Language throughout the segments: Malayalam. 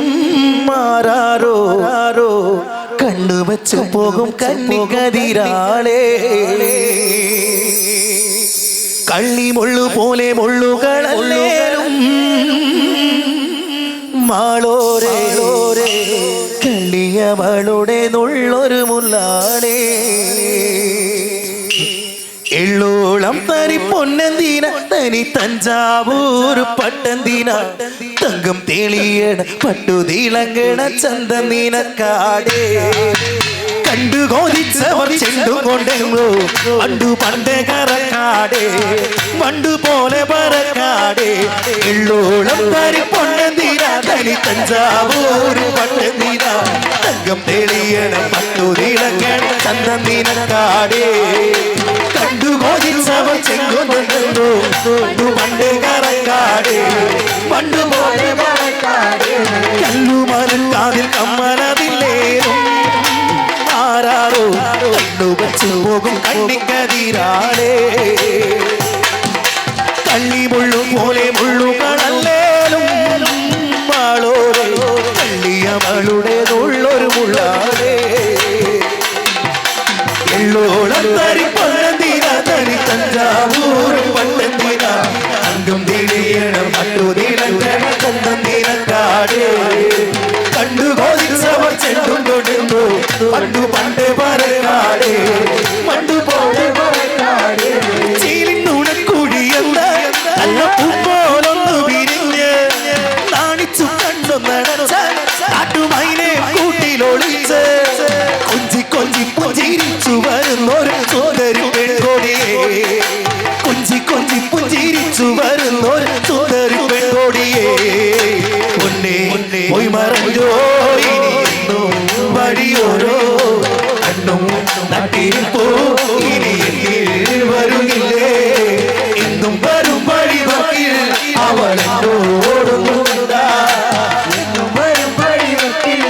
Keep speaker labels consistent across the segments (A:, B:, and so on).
A: കണ്ണല്ലേലും മാറാരോ ആരോ കണ്ണുവച്ചു പോകും കന്നികതിരാളേ കള്ളി മുള്ളു പോലെ മുള്ളുകളല്ലേലും മാളോരേ. കള്ളിയവളുടെ നുള്ളൊരു മുല്ലാടേ എള്ളോളം തനി പൊന്നന്തിന തനി തഞ്ചാവൂർ പട്ടന്തിന? തങ്കം തേളിയണ പട്ടു തീളങ്ങണ ചന്ത കാടേ കണ്ടു കോതിച്ചവർ ചെണ്ടു കൊണ്ടെങ്ങോ പണ്ടു പണ്ട് കറക്കാടേ പണ്ടു പോലെ പറക്കാടേ എള്ളോളം പരിപ്പൊണ്ണ തീര തനി തഞ്ചാവൂർ തീര തങ്കം തേളിയണ പട്ടു തീളങ്ങണ ചന്ത കാടേ കണ്ടു കോതിച്ചവർ ചെങ്കൊണ്ടു പണ്ട് കറക്കാടേ പണ്ട് പോലെ പറക്കാടേ കല്ലുമരക്കാതിൽ കമ്മലതില്ലേറും ആരാറോ കണ്ണു വച്ചു പോകും കണ്ണിക്കതിരാളേ നട്ടിരിപ്പോ ഇനി എന്നിൽ വരുന്നില്ലേ എന്നും വരും വഴി വക്കിൽ അവൾ എന്നോടുന്നുണ്ടാ എന്നും വരും വഴി വക്കിൽ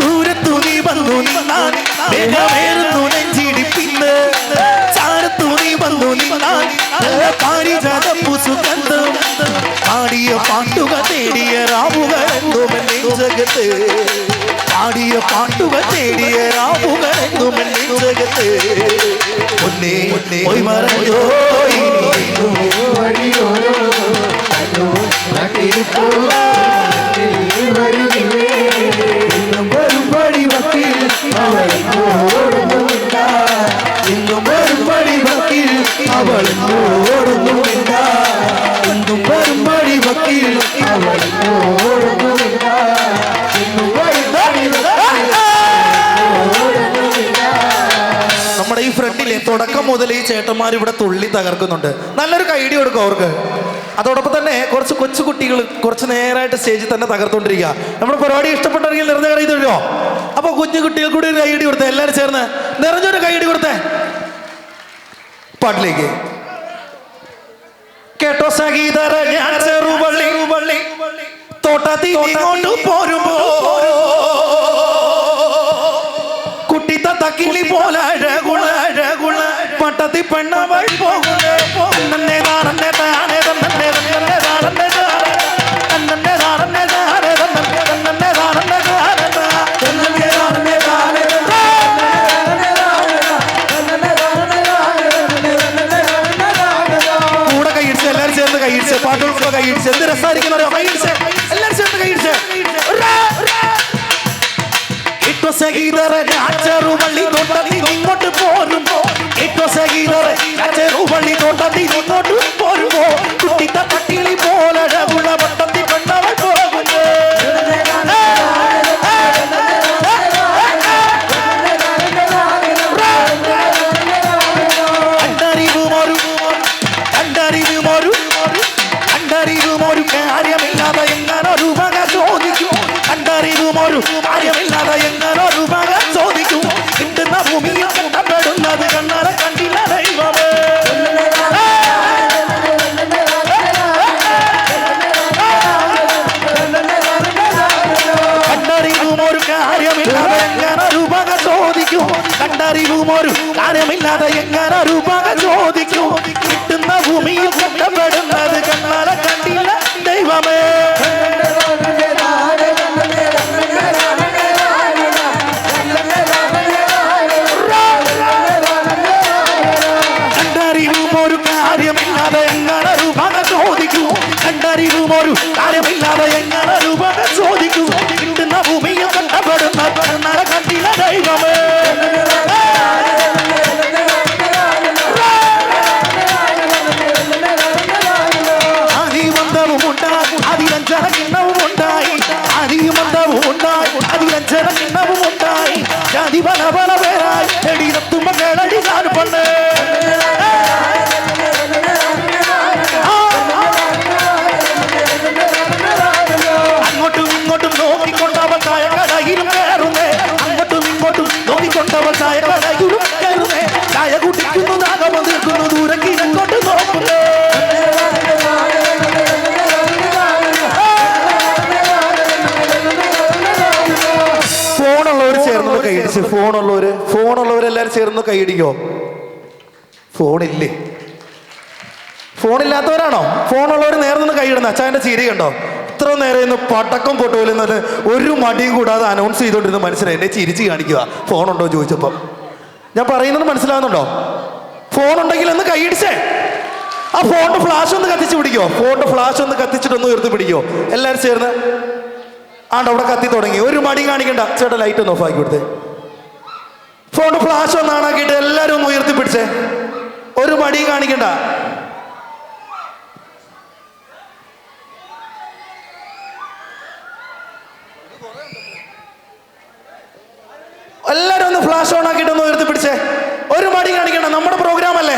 A: ദൂരത്തു നീ വന്നു നിന്നാൻ വേഗമേറുന്നു നെഞ്ചിടിപ്പിന്ന് ചാരത്തു നീ വന്നു നിന്നാൻ നല്ല പാരിജാത പുസുഗന്ധം பாடிய பாட்டுவ தேடிய ராமுகரங்கும் நெஞ்சகத்து பொன்னே பொய் மறைந்தோய். ഫ്രണ്ടിലെ തുടക്കം മുതൽ ഈ ചേട്ടന്മാർ ഇവിടെ തുള്ളി തകർക്കുന്നുണ്ട്. നല്ലൊരു ഐഡിയ കൊടുക്കും അവർക്ക്. അതോടൊപ്പം തന്നെ കുറച്ച് കൊച്ചു കുട്ടികൾ കുറച്ച് നേരായിട്ട് സ്റ്റേജിൽ തന്നെ തകർത്തോണ്ടിരിക്കുക നമ്മുടെ പരിപാടി ഇഷ്ടപ്പെട്ടെങ്കിൽ നിറഞ്ഞ കൈ തരുമോ അപ്പൊ കുഞ്ഞു കുട്ടികൾ കൂടി ഒരു കൈയടി കൊടുത്തേ എല്ലാവരും ചേർന്ന്. നിറഞ്ഞൊരു കൈയടി കൊടുത്തേ. പാട്ടിലേക്ക്. കേട്ടോ സംഗീതര ഞാൻ തോട്ടത്തി ഇങ്ങോട്ട് പോരുമ്പോ പട്ടത്തി പെണ്ണവൾ പോകുന്നേ പോകുന്നേ നാടന്നെ താനേ തന്നെ തന്നെ നാടന്നെ താനേ തന്നെ നാടന്നെ താനേ തന്നെ തന്നെ നാടന്നെ താനേ തന്നെ നാടന്നെ താനേ കൂടെ കൈയിടിച്ച് എല്ലാവരും ചേർന്ന് കൈയിടിച്ച് പാട്ടുകൾക്കുള്ള കൈയിടിച്ച് എന്ത് രസമായിരിക്കുന്നോ കൈയിടിച്ച് ನುಪ್ಪರ್ವೋ ಕುಟ್ಟಿದ ಪಟ್ಟಿಲಿ ಬೋ ഒരു കാര്യമില്ലാതെ എങ്ങനെ രൂപക ചോദിക്കും? കൈയടിച്ച് ഫോണുള്ളവര് ഫോണുള്ളവരെല്ലാരും ചേർന്ന് കൈയടിക്കോ ഫോണില്ലേ? ഫോണില്ലാത്തവരാണോ? ഫോണുള്ളവർ നേരെ നിന്ന് കൈയിടുന്ന അച്ഛന്റെ കണ്ടോ? ഇത്ര നേരം ഇന്ന് പടക്കം പൊട്ടുപോലെന്നത് ഒരു മടിയും കൂടാതെ അനൗൺസ് ചെയ്തുകൊണ്ടിരുന്ന മനസ്സിലായി എന്നെ ചിരിച്ച് കാണിക്കുക. ഫോണുണ്ടോ ചോദിച്ചപ്പോൾ ഞാൻ പറയുന്നത് മനസ്സിലാവുന്നുണ്ടോ? ഫോൺ ഉണ്ടെങ്കിൽ ഒന്ന് കൈയിടിച്ചേ ആ ഫോണിന്റെ ഫ്ലാഷ് ഒന്ന് കത്തിച്ച് പിടിക്കോ. ഫോണിന്റെ ഫ്ലാഷ് ഒന്ന് കത്തിച്ചിട്ട് ഒന്ന് ഉയർത്തി പിടിക്കോ. എല്ലാവരും ചേർന്ന്. ആണ്ട് അവിടെ കത്തി തുടങ്ങി. ഒരു മടി കാണിക്കണ്ട. ചേട്ടാ ലൈറ്റ് ഒന്ന് ഓഫ് ആക്കി കൊടുത്തേ. ഫോണിന്റെ ഫ്ലാഷ് ഒന്ന് എല്ലാവരും ഒന്ന് ഉയർത്തി പിടിച്ചേ. ഒരു മടിയും കാണിക്കണ്ട. എല്ലാവരും ഒന്ന് ഫ്ലാഷ് ഓൺ ആക്കിയിട്ട് ഒന്ന് ഉയർത്തി പിടിച്ചേ. ഒരു മടി കാണിക്കണ്ട. നമ്മുടെ പ്രോഗ്രാം അല്ലേ?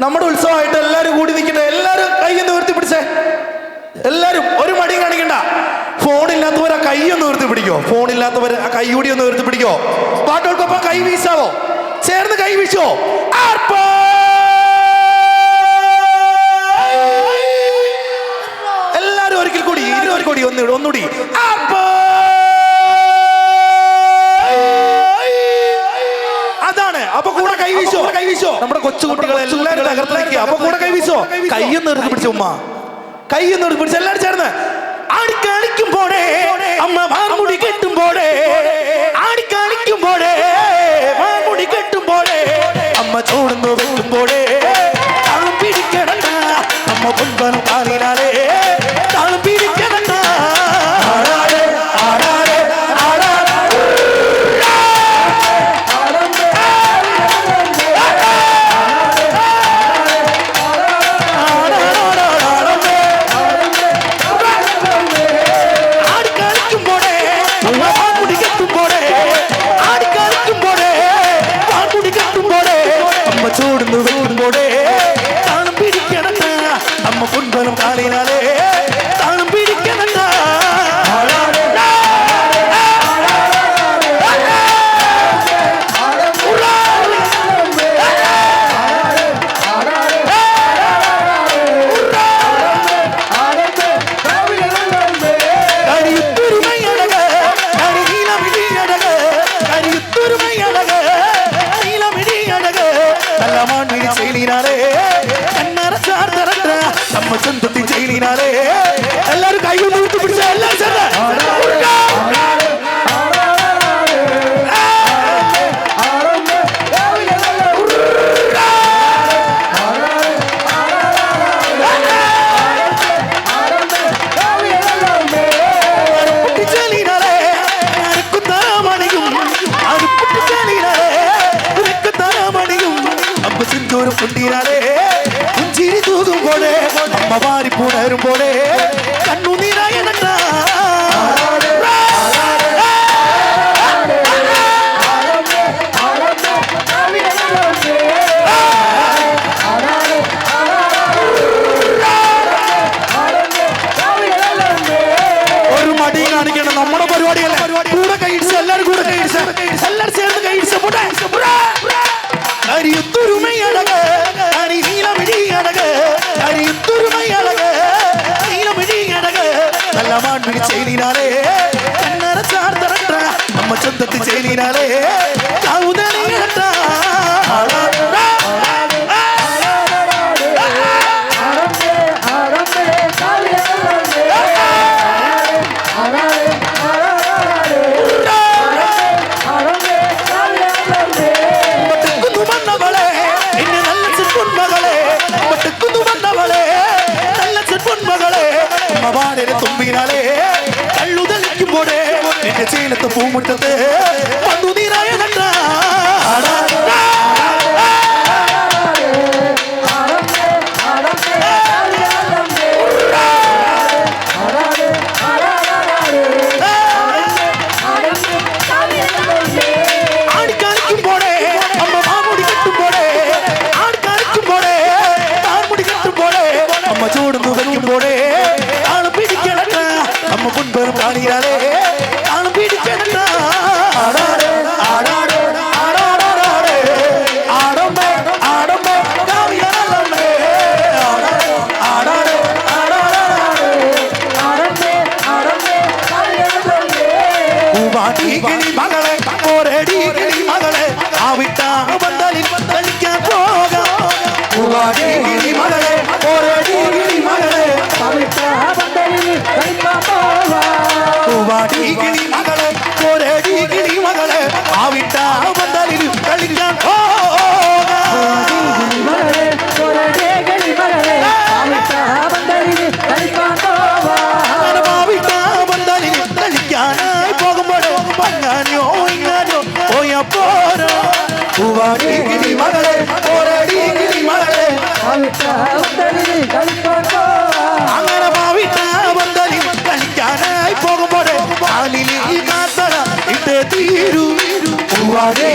A: നമ്മുടെ ഉത്സവമായിട്ട് എല്ലാവരും കൂടി നിൽക്കട്ടെ. എല്ലാവരും കൈ ഒന്ന് ഉയർത്തി പിടിച്ചേ എല്ലാവരും ഒരു മടിയും കാണിക്കണ്ട ഫോണില്ലാത്തവർ ആ കൈ ഒന്ന് ഉയർത്തി പിടിക്കോ. ഫോണില്ലാത്തവരെ ആ കൈ കൂടി ഒന്ന് ഉയർത്തി പിടിക്കോ. പാട്ടുകൾക്കൊപ്പം കൈ വീശാവോ? ചേർന്ന് കൈ വീശോ. ആർപ്പാ? എല്ലാരും ഒരിക്കൽ കൂടി ഇരുപത് കൂടി ഒന്ന് ഒന്നുകൂടി. ആർപ്പാ? അതാണ്. അപ്പൊ കൂടെ കൈവീശോ കൈവീശോ നമ്മുടെ കൊച്ചുകുട്ടികൾ എല്ലാവരും തകർത്തിരിക്കുക അപ്പൊ കൂടെ കൈവീശോ കയ്യൊന്ന് എടുത്ത് പിടിച്ചു ഉമ്മ. കൈ എടുത്ത് പിടിച്ചു. എല്ലാരും ചേർന്ന്. போடே அம்மா வார்முடி கட்டும் போடே ஆடி காணிக்கும் போடே வார்முடி கட்டும் போடே அம்மா சூடுங்க போடும் போடே. ചേലത്ത് പൂമുറ്റത്ത് വന്നു നീരായ பூவாடி கிளி மகளே போராடி கிளி மகளே அங்கன பாவிட்டா வந்தலி கழிக்கானாய் போகும்போது காலிலே தீரு பூவாடி